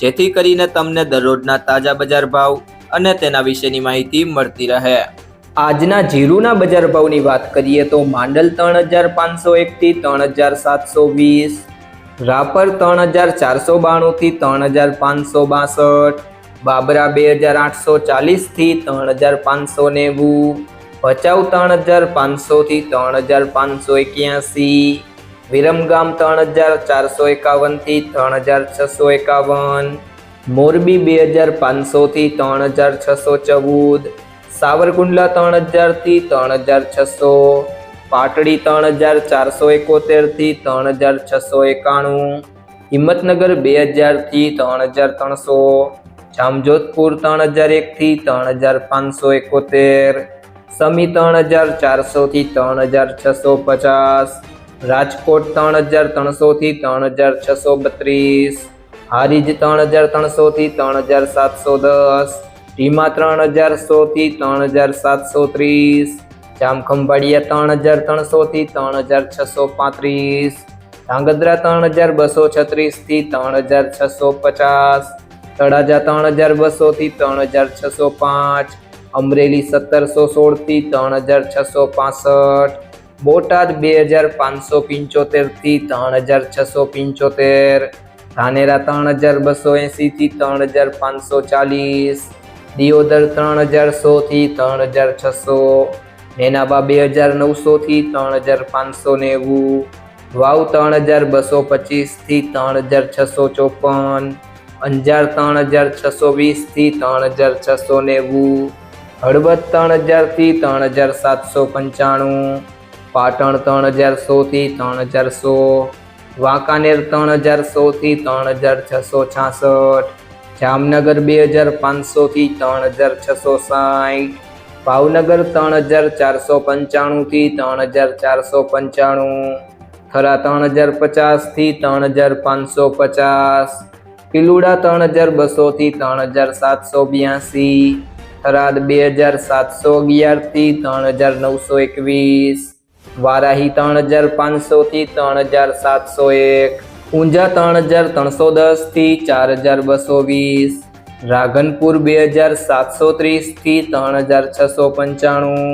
જેથી કરીને તમને દરરોજના તાજા બજાર ભાવ અને તેના વિશેની માહિતી મળતી રહે. આજના જીરુના બજાર ભાવની વાત કરીએ તો માંડલ ત્રણ હજાર પાંચસો એકથી ત્રણ હજાર સાતસો વીસ, રાપર ત્રણ હજાર ચારસો બાણુંથી ત્રણ હજાર પાંચસો બાસઠ, બાબરા બે હજાર આઠસો ચાલીસથી ત્રણ હજાર પાંચસો નેવું, ભચાઉ ત્રણ હજાર પાંચસોથી ત્રણ હજાર પાંચસો એક્યાસી વિરમગામ ત્રણ હજાર ચારસો એકાવનથી ત્રણ હજાર છસો એકાવન મોરબી બે હજાર પાંચસોથી ત્રણ હજાર છસો ચૌદ સાવરકુંડલા ત્રણ હજારથી ત્રણ હજાર છસો પાટડી ત્રણ હજાર ચારસો એકોતેરથી ત્રણ હજાર છસો એકાણું હિંમતનગર બે હજારથી ત્રણ હજાર ત્રણસો જામજોધપુર ત્રણ હજાર એકથી ત્રણ હજાર પાંચસો એકોતેર સમી ત્રણ હજાર ચારસોથી ત્રણ હજાર છસો પચાસ રાજકોટ ત્રણ હજાર ત્રણસોથી ત્રણ હજાર છસો બત્રીસ, હારીજ ત્રણ હજાર ત્રણસોથી ત્રણ હજાર સાતસો દસ ટીમા ત્રણ હજાર સોથી ત્રણ હજાર સાતસો ત્રીસ, જામખંભાળિયા ત્રણ હજાર ત્રણસોથી ત્રણ હજાર છસો પાંત્રીસ, ધાંગધ્રા ત્રણ હજાર બસો છત્રીસથી ત્રણ હજાર છસો પચાસ, તળાજા ત્રણ હજાર બસોથી ત્રણ હજાર છસો પાંચ, અમરેલી સત્તરસો સોળથી ત્રણ હજાર છસો પાસઠ બોટાદ બે હજાર પાંચસો પંચોતેરથી ત્રણ હજાર છસો પંચોતેર ધાનેરા ત્રણ હજાર બસો એંસીથી ત્રણ હજાર પાંચસો ચાલીસ દિયોદર ત્રણ હજાર સોથી ત્રણ હજાર છસો નેનાબા બે હજાર નવસોથી ત્રણ હજાર પાંચસો નેવું વાવ ત્રણ હજાર બસો પચીસથી ત્રણ હજાર છસો ચોપન અંજાર ત્રણ હજાર છસો વીસથી ત્રણ હજાર છસો નેવું હળવદ ત્રણ હજારથી ત્રણ હજાર સાતસો પંચાણું પાટણ ત્રણ હજાર સોથી ત્રણ હજાર સો, વાંકાનેર ત્રણ હજાર સોથી ત્રણ હજાર છસો છાસઠ, જામનગર બે હજાર પાંચસોથી ત્રણ હજાર છસો સાઠ ભાવનગર ત્રણ હજાર ચારસો પંચાણુંથી ત્રણ હજાર ચારસો પંચાણું, થરા ત્રણ હજાર પચાસથી ત્રણ હજાર પાંચસો પચાસ, પિલુડા ત્રણ હજાર બસોથી ત્રણ હજાર સાતસો બ્યાસી, થરાદ બે હજાર સાતસો અગિયારથી ત્રણ હજાર નવસો એકવીસ વારાહી ત્રણ હજાર પાંચસોથી ત્રણ હજાર સાતસો એક ઊંઝા ત્રણ હજાર ત્રણસો દસથી ચાર હજાર બસો વીસ રાધનપુર બે હજાર સાતસો ત્રીસથી ત્રણ હજાર છસો પંચાણું